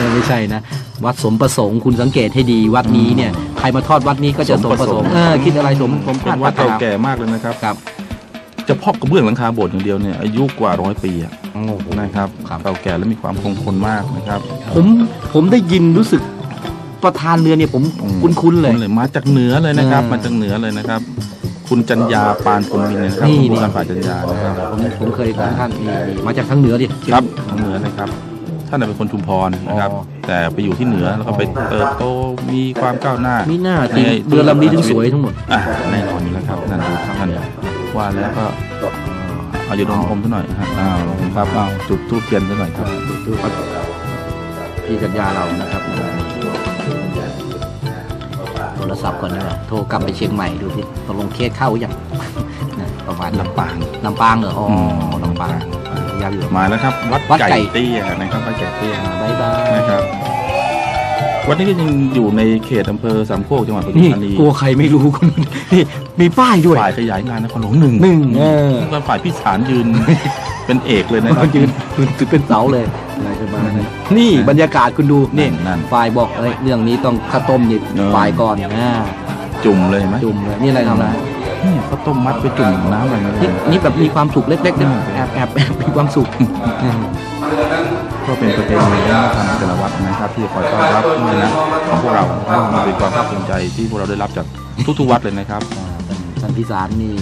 เออไม่ใช่นะ วัดสมประสงค์คุณสังเกตให้ดีวัดนี้เนี่ยใครมาทอดวัดนี้ก็จะสมประสงค์เออคิดอะไรสมสมเป็นวัดเก่าแก่มากเลยนะครับครับเฉพาะกระเบื้องหลังคาโบสถ์อย่างเดียวเนี่ยอายุกว่าร้อยปีอะโอ้โหนะครับครับเก่าแก่และมีความคงทนมากนะครับผมผมได้ยินรู้สึกประธานเรือเนี่ยผมอืมคุ้นๆเลยเลยมาจากเหนือเลยนะครับเออมาจากเหนือเลยนะครับ คุณจัญญาปานพลมินทร์นะครับนี่ผู้นี่การฝ่ายจัญญานะครับผมผมเคยฟังท่านนี่นี่มาจากทางเหนือดิครับทางเหนือนะครับ ท่านนะเป็นคนชุมพรนะครับอ๋อแต่ไปอยู่ที่เหนือแล้วก็ไปเติบโตมีความก้าวหน้ามีหน้าที่ในเรือลำนี้ถึงสวยทั้งหมดอ่าแน่นอนอยู่แล้วครับนั่นดูครับนั่นว่าแล้วก็เอาอยู่ดมอมซะหน่อยนะฮะอ้าวครับอ้าวจุดทูบเทียนซะหน่อยครับดูครับพี่กัญญาเรานะครับโทรศัพท์ก่อนนะโทรกลับไปเชียงใหม่ดูที่ตกลงเคสเข้าอย่างนะประมาณนี้ลำปางลำปางเหรออ๋ออมลำปาง ยาวอยู่มาแล้วครับ วัดวัดไก่ ไก่เตี้ยนะครับวัดไก่เตี้ยบายบายนะครับวัดนี้ก็ยังอยู่ในเขตอำเภอสามโคกจังหวัดปทุมนี่ธานีกลัวใครไม่รู้คุณนี่มีป้ายด้วย ฝ่ายขยายงานนครหลวงหนึ่งหนึ่งเออก็ฝ่ายพี่สารยืน เป็นเอกเลยนะครับยืนยืนถือเป็นเสาเลยอะไรประมาณนั้นนี่บรรยากาศคุณดูนี่นั่นฝ่ายบอกเอ้ยเรื่องนี้ต้องข้าวต้มนี่เออ ฝ่ายก่อนอ่าจุ่มเลยเห็นไหมจุ่มเลยนี่อะไรทำนะ นี่ข้าวต้มมัดไปจุ่มน้ำอะไรมาเลนี่ยนี่แบบมีความสุขเล็กๆนะแอบแอบแอบมีความสุขอืมก็เป็นประเพณีวัฒนธรรมแต่ละวัดนะครับ ที่คอยต้อนรับนี่นะของพวกเรานะครับมันเป็นความภาคภูมิใจที่พวกเราได้รับจากทุกๆวัดเลยนะครับอ่าท่านท่านพิสารนี่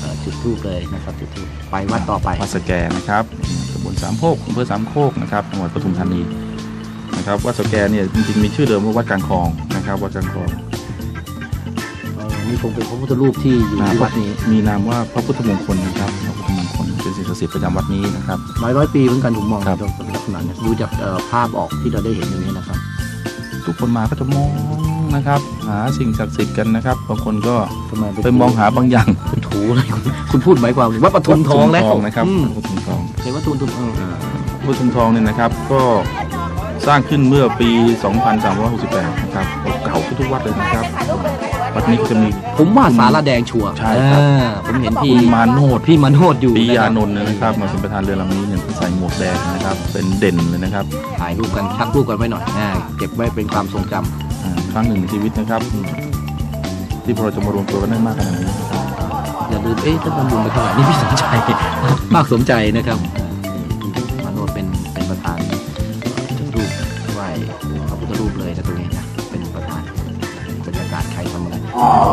เอ่อจุดทูบเลยนะครับจุดทูบไปวัดต่อไปวัดสแกนะครับตำบลสามโคกอำเภอสามโคกนะครับจังหวัดปทุมธานีนะครับวัดสแกเนี่ยจริงๆมีชื่อเดิมว่าวัดกลางคลองนะครับวัดกลางคลองเออ นี่คงเป็นพระพุทธรูปที่อยู่ที่วัดนี้ มีนามว่าพระพุทธมงคลนะครับพระพุทธมงคลเป็นสิ่งศักดิ์สิทธิ์ประจำวัดนี้นะครับหลายร้อยปีเหมือนกันผมมองครับลักษณะเนี่ยดูจากเอ่อภาพออกที่เราได้เห็นอย่างนี้นะครับ ทุกคนมาก็จะมองนะครับ หาสิ่งศักดิ์สิทธิ์กันนะครับบางคนก็ทำไมไปมองหาบางอย่างไปถูอะไรคุณคุณพูดหมายความว่าวัดปทุมทองแล้ววัดปทุมนะครับอืมวัดปทุมทองเห็นว่าทุนทุนเออวัดปทุมทองเนี่ยนะครับก็สร้างขึ้นเมื่อปี 2368 นะครับเก่าทุกๆวัดเลยนะครับ วัดนี้ก็จะมี ผมว่าสารแดงชัวร์ใช่ครับเออผมเห็นพี่คุณมาโนด พี่มาโนดอยู่ปียาะนนท์นะครับมาเป็นประธานเรือลำนี้เนี่ยใส่หมวกแดงนะครับ เป็นเด่นเลยนะครับถ่ายรูปกันชักรูปกันไว้หน่อยอ่าเก็บไว้เป็นความทรงจำ อ่าครั้งหนึ่งในชีวิตนะครับ ที่พวกเราจะมารวมตัวกันได้มากขนาดนี้นะครับอย่าลืม เอ๊ะท่านบำรุงไปเท่าไหร่นี่พี่สนใจ มากสมใจนะครับ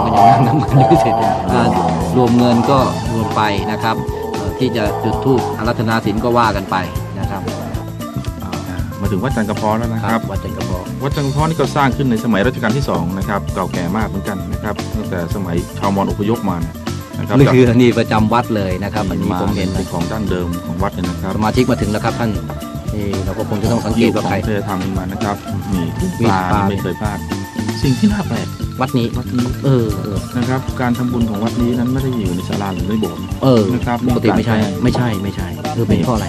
ก็ยังนั่งกันไม่เสร็จอ่ารวมเงินก็รวมไปนะครับเอ่อที่จะจุดธูปอารัธนาศีลก็ว่ากันไปนะครับอ่ามาถึงวัดจันทร์กระเพาะแล้วนะครับวัดจันทร์กระบอกวัดจันทร์กระเพาะนี่ก็สร้างขึ้นในสมัยรัชกาลที่สองนะครับเก่าแก่มากเหมือนกันนะครับตั้งแต่สมัยชาวมอญอพยพมาเนี่ยนะครับนี่คือนี่ประจำวัดเลยนะครับอันนี้ผมเห็นเป็นของดั้งเดิมของวัดเลยนะครับสมาชิกมาถึงแล้วครับท่านนี่เราก็คงจะต้องสังเกตว่าใครเคยทำมานะครับนี่มีปลาปลาไม่เคยพลาด สิ่งที่น่าแปลกวัดนี้ วัดนี้เออเออนะครับ การทำบุญของวัดนี้นั้นไม่ได้อยู่ในศาลาหรือในโบสถ์เออนะครับปกติไม่ใช่ ไม่ใช่ไม่ใช่เออเป็นเพราะอะไร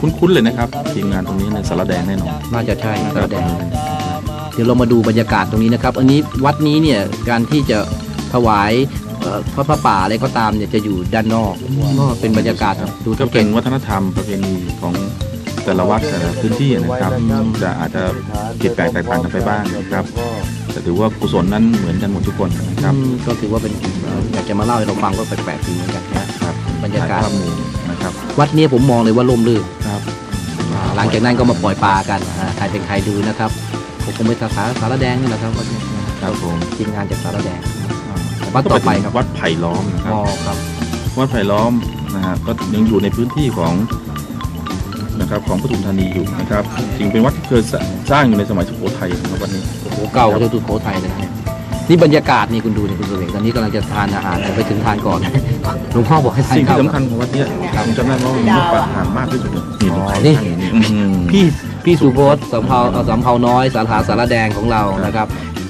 คุ้นๆเลยนะครับทีมงานตรงนี้ในสารแดงแน่นอนน่าจะใช่สารแดงเดี๋ยวเรามาดูบรรยากาศตรงนี้นะครับ อันนี้วัดนี้เนี่ยการที่จะถวายเอ่อพระพระป่าอะไรก็ตามเนี่ยจะอยู่ด้านนอกก็เป็นบรรยากาศดูก็ทั้งเป็เก่นงวัฒนธรรมประเพณีของแต่ละวัดแต่ละพื้นที่นะครับจะอาจจะผิดแปลกแตกต่างกันไปบ้างนะครับ แต่ถือว่ากุศลนั้นเหมือนกันหมดทุกคนนะครับอืมก็ถือว่าเป็นเอ่ออยากจะมาเล่าให้เราฟังก็แปลกๆดีเหมือนกันนะครับบรรยากาศถ่ภพหมู่นะครับ วัดนี้ผมมองเลยว่าร่มรื่นครับอ่าหลังจากนั้นก็มาปล่อยปลากันอ่าใครเป็นใครดูนะครับผมคงไปสาขาสารแดงนี่แหละครับวัดนี้ครับผมทีมงานจากสารแดงวัดต่อไปครับวัดไผ่ล้อมนะครับอ๋อครับ วัดไผ่ล้อมนะฮะก็ยังอยู่ในพื้นที่ของนะครับของปทุมธานีอยู่นะครับจริงเป็นวัดที่เคยสร้างอยู่ในสมัยสุโขทัยนะครับวันนี้โอ้โห เก่าจนสุโขทัยเลยนะเนี่ยนี่บรรยากาศนี่คุณดูนี่คุณสุเวกตอนนี้กำลังจะทานอาหารแต่ไปถึงทานก่อน หลวงพ่อบอกให้ทานสิ่งข้าที่วสำคัญของวัดเนี้ยผมจำได้ว่ามันมีปาฏิหารย์มากที่สุดเลยนี่อ๋อตรงนี่ข้างนี้อื้อหือพี่พี่สุโพธสำเภาเอ่อสำเภาน้อยสาขาสารแดงของเรานะครับ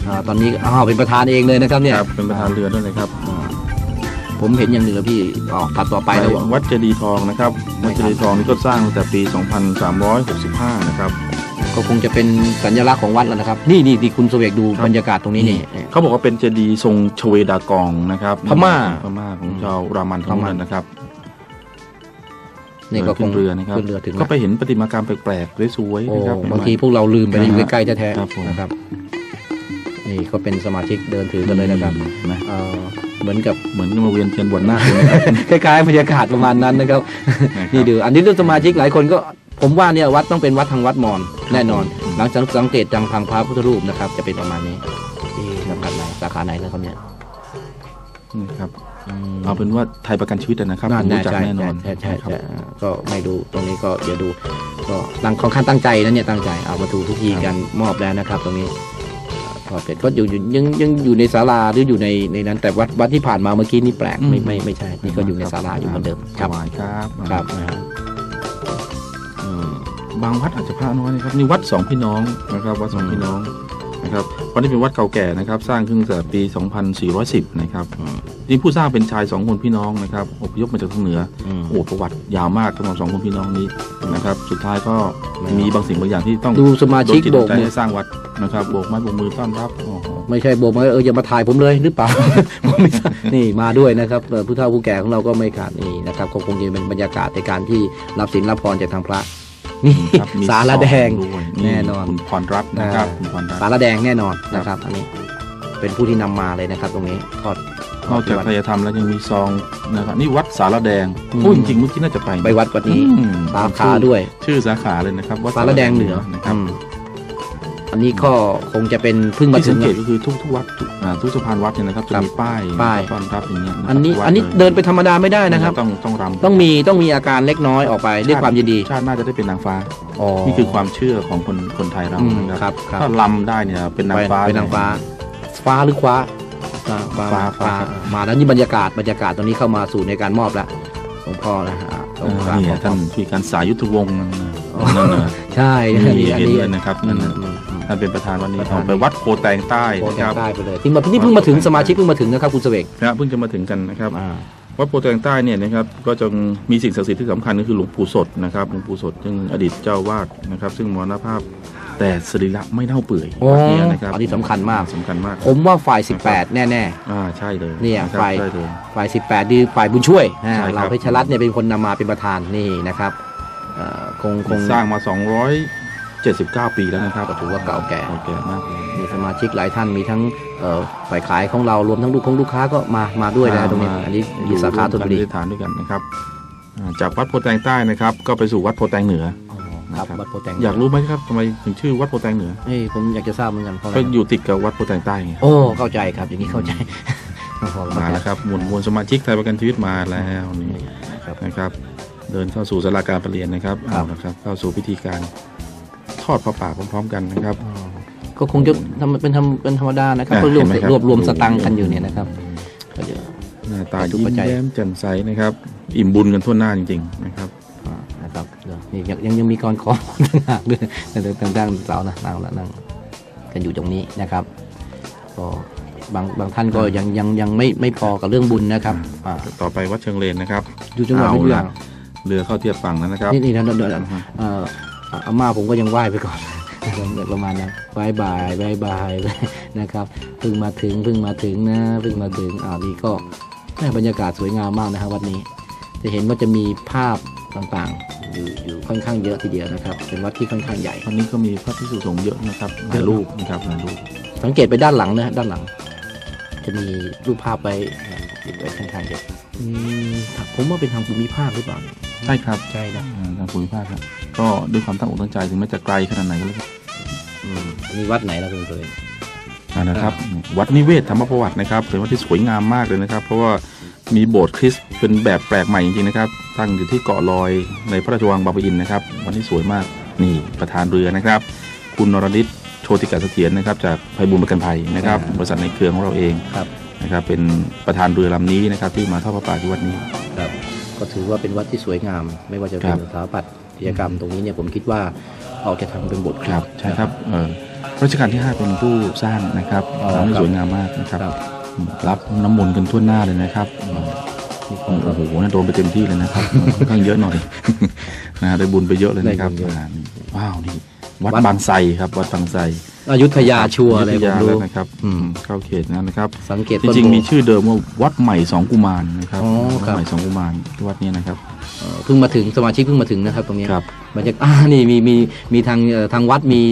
อ่าตอนนี้อ้าวเป็นประธานเองเลยนะครับเนี่ยครับเป็นประธานเรือด้วยนะครับอ่าผมเห็นอย่างหนึ่งแล้วพี่ออกถัดต่อไปแล้ววัดเจดีย์ทองนะครับวัดเจดีย์ทองนี่ก็สร้างตั้งแต่ปี 2365 นะครับ ก็คงจะเป็นสัญลักษณ์ของวัดแล้วนะครับ นี่นี่ที่คุณสุเวกดูครับบรรยากาศตรงนี้นี่เขาบอกว่าเป็นเจดีย์ทรงชเวดากองนะครับพม่าพม่าของชาวรามันทั้งนั้นนะครับนี่ก็คขึ้งนเรือนะครับขึ้นเรือถึงก็ไปเห็นประติมากรรมแปลกๆสวยๆโอ้นะครับบางทีพวกเราลืมไปนะอยู่ใกล้ๆแท้ครับผมๆนะครับ นี่ก็เป็นสมาชิกเดินถือกันเลยนะครับเห็ไหมเอ่อเหมือนกับเหมือนมาเวียนเทียนบวชหน้าคเลยนะครับคล้ายๆบรรยากาศประมาณนั้นนะครับนี่ดูอันนี้ดูสมาชิกหลายคนก็ ผมว่าเนี่ยวัดต้องเป็นวัดทางวัดมอญแน่นอน หลังจากสังเกตจังพังพระพุทธรูปนะครับ จะเป็นประมาณนี้ที่สาขาไหนสาขาไหนแล้วครับเนี่ยนี่ครับอืมเอาเป็นว่าไทยประกันชีวิตนะครับน่าผมรู้จักใช่แน่นอนใช่ใช่ครับใช่ก็ไม่ดูตรงนี้ก็เดี๋ยวดู ก็ตั้งค่อนข้างตั้งใจนะเนี่ยตั้งใจเอามาดูพิธีกันมอบแล้วนะครับ ตรงนี้พอเสร็จก็อยู่อยู่ยังยังอยู่ในศาลาหรืออยู่ในในนั้น แต่วัดวัดที่ผ่านมาเมื่อกี้นี่แปลกไม่ไม่ไม่ใช่นี่ก็อยู่ในศาลาอยู่เหมือนเดิมคถรับวายครับครับนะฮะอืม บางวัดอาจจะพระน้อยนะครับนี่วัดสองพี่น้องนะครับวัดสองอืมพี่น้องนะครับวัดนี้เป็นวัดเก่าแก่นะครับ สร้างขึ้นตั้งแต่ปี 2410 นะครับอืมนี่ผู้สร้างเป็นชายสองคนพี่น้องนะครับอพยพมาจากทางเหนืออืมโอ้ประวัติยาวมากสำหรับสองคนพี่น้องนี้นะครับ สุดท้ายก็ไม่มีบางสิ่งบางอย่างที่ต้องดูสมาโดชินกจิตโบโดนกใจมือให้สร้างวัดนะครับโบกไม้โบกมือต้อนรับโอ้โหไม่ใช่โบกมาเอออย่ามาถ่ายผมเลยหรือเปล่าไม่ใช่นี่มาด้วยนะครับเอ่อผู้เฒ่าผู้แก่ของเราก็ไม่ขาดนี่นะครับก็คงจะเป็นบรรยากาศในการที่รับศีลรับพรจากทางพระ นี่ครับมีสารแดงซอด้วยแน่นอนคุณพรรัตน์นะครับอ่าคุณพรรัตน์สารแดงแน่นอนนะครับ อันนี้เป็นผู้ที่นำมาเลยนะครับ ตรงนี้ทอดทนออดกที่จากวัดทายธรรมแล้วยังมีซองนะครับนี่วัดสารแดงอืมพูดจริงๆเมื่อกี้น่าจะไปไปวัดวัดนี้อืมสาขาด้วย ชื่อสาขาเลยนะครับวัดสารแดงเหนือนะครับ อืมอันนี้ก็คงจะเป็นเพิ่งมาที่ถึสังงเกตก็คือทุกทุกวัดทุกอ่าทุกสะพานวัดเนี่ยนะครับจะครับมีป้ายป้ายต้อนรับอย่างเงี้ยะครับอันนี้ทุกวัอันนี้ลยเดินไปธรรมดาไม่ได้นะครับ ต้องต้องรำต้องมีต้องมีอาการเล็กน้อยออกไปด้วยความยินดี ชาติหน่าจะได้เป็นนางฟ้านี่คือความเชื่อของคนคนไทยเราอืมนะคครัรับบครับถ้าลำได้เนี่ยเป็นนางฟ้าเป็นนางฟ้า ฟ้าหรือคว้าฟ้าฟ้าฟ้าฟ้าฟ้ามาแล้วนี่บรรยากาศบรรยากาศตรงนี้เข้ามาสู่ในการมอบแล้วหลวงพ่อนะฮะหลเอวงอพ่อเนี่ยท่านมีการสายุทธวงศ์นั่นนะอ๋อนั่นนะใช่นี่อันเห็นนี้เลยนะครับอืนั่นมนะอืมอืม ท่านเป็นประธานวันนี้ประธานออกไปวัดโพแตงใต้โปรนะแกครรับมได้ไปเลยที่มานี่เพิ่งมาถึงสมาชิกเพิ่งมาถึงนะครับคุณเสวกนะเพิ่งจะมาถึงกันนะครับอ่าวัดโพแตงใต้เนี่ยนะครับก็จะมีสิ่งศักดิ์สิทธิ์ที่สำคัญก็คือหลวงปู่สดนะครับหลวงปู่สดซึ่งอดีตเจ้าวาดนะครับ ซึ่งมรณภาพแต่สรีระไม่เน่าเปื่อยโอ้วัดเนี่ยนะครับอันนี้สำคัญมากสำคัญมาก ผมว่าฝ่าย 18 แน่อ่าใช่เลยเนี่ยะครับไฟใช่เลยๆฝ่าย 18 ดีฝ่ายบุญช่วยอ่าใช่ครับเราเพชรรัตน์เนี่ยเป็นคนนำมาเป็นประธานนี่นะครับเอ่อคงคงสร้างมา 279 ปีแล้วนะครับก็ถือว่าเก่าแก่เก่าแก่มากเลยมีสมาชิกหลายท่านมีทั้งเอ่อฝ่ายขายของเรารวมทั้งลูกของลูกค้าก็มามาด้วยนะตรงนี้มาอันนี้อยู่สาขาธนบุรีอยู่วมกันอธิษฐานด้วยกันนะครับอ่าจากวัดโพแตงใต้นะครับ ก็ไปสู่วัดโพแตงเหนือครับนะครับวัดโพแตงอยากรู้ไหมครับทำไมถึงชื่อวัดโพแตงเหนือเฮ้ยผมอยากจะทราบเหมือนกันเพราะอะไรก็อยู่ติดกับวัดโพแตงใต้ไงโอ้เข้าใจครับอย่างนี้เข้าใจพอเข้ามาใจแล้วครับมวลมวลสมาชิกไทยประกันชีวิตมาแล้วนี่ครับนะครับ เดินเข้าสู่สาราการประเรียนนะครับครับเอาละครับ เข้าสู่พิธีการ ทอดพระป่าพร้อมๆกันนะครับอ๋อก็คงจะทำเป็นทำเป็นธรรมดานะครับอะเพื่อรวมเห็นไหมครับรวบรวมสตังค์กันอยู่เนี่ยนะครับก็เดี๋ยวหน้าตาทุกยิ้มปัจจัยแย้มแจ่มใสนะครับ อิ่มบุญกันทั่วหน้าจริงๆนะครับอ่านะครับเดี๋ยวนี่ยังยังยังมีกรขอต่างหากด้วยต่างต่างๆเสานะนั่งละนั่งกันอยู่ตรงนี้นะครับก็บางบางท่านก็ยังยังยังไม่ไม่พอกับเรื่องบุญนะครับอ่าต่อไปวัดเชิงเลนนะครับ อยู่จังหวัดเอาพิจิตละรเรือเข้าเทียบฝั่งแล้วนะครับนี่นี่ท่านเดินอ่าฮะเอ่ออาม่าผมก็ยังไหว้ไปก่อนประมาณนั้นบายบายบายบายนะครับเพิ่งมาถึงเพิ่งมาถึงนะเพิ่งมาถึงอ่านี่ก็แม่บรรยากาศสวยงามมากนะครับวัดนี้ จะเห็นว่าจะมีภาพต่างๆอยู่อยู่ค่อนข้างเยอะทีเดียวนะครับ เป็นวัดที่ค่อนข้างใหญ่วันนี้ก็มีพระพิสุสงฆ์เยอะนะครับหลายรูปนะครับหลายรูปสังเกตไปด้านหลังนะฮะด้านหลัง จะมีรูปภาพไปติดไว้ค่อนข้างเยอะอืมผมว่าเป็นทางภูมิภาคหรือเปล่าเนี่ยใช่ครับใช่นะอ่าทางภูมิภาคครับ ก็ด้วยความตั้งอกตั้งใจถึงแม้จะไกลขนาดไหนก็แล้วกันอืมอันนี้วัดไหนนะคุณเคยอ่านะครับ วัดนิเวศธรรมประวัตินะครับเป็นวัดที่สวยงามมากเลยนะครับ เพราะว่ามีโบสถ์คริสต์เป็นแบบแปลกใหม่จริงๆนะครับ ตั้งอยู่ที่เกาะลอยในพระราชวังบางปะอินนะครับวันที่สวยมากนี่ประธานเรือนะครับ คุณนรนิตโชติกาเสถียรนะครับ จากไพบุญประกันภัยนะครับ บริษัทในเครือของเราเองครับนะครับ เป็นประธานเรือลำนี้นะครับ ที่มาทอดพระป่าที่วัดนี้ครับ ก็ถือว่าเป็นวัดที่สวยงาม ไม่ว่าจะเป็นครับสถาปัตยิจกรรมตรงนี้เนี่ยผมคิดว่าเราจะทำเป็นบทครับใช่ครับรัชกาลที่ 5 เป็นผู้สร้างนะครับทำให้สวยงามมากนะครับรับน้ำมนต์กันทั่วหน้าเลยนะครับโอ้โหน่าโดนไปเต็มที่เลยนะครับข้างเยอะหน่อยนะฮะได้บุญไปเยอะเลยนะครับว้าวนี่วัดบางไทรครับ วัดบางไทรอยุธยาชัวอะไรผเรู้นะครับเข้าเขตนะครับ สังเกตจริงๆมีชื่อเดิมว่าวัดใหม่สองกุมารนะครับวัดใหม่สองกุมารวัดนี้นะครับ เพิ่งมาถึงสมาชิกเพิ่งมาถึงนะครับ ตรงนี้บรรยากาศอ่านี่มีมีมีทางทางวัดมี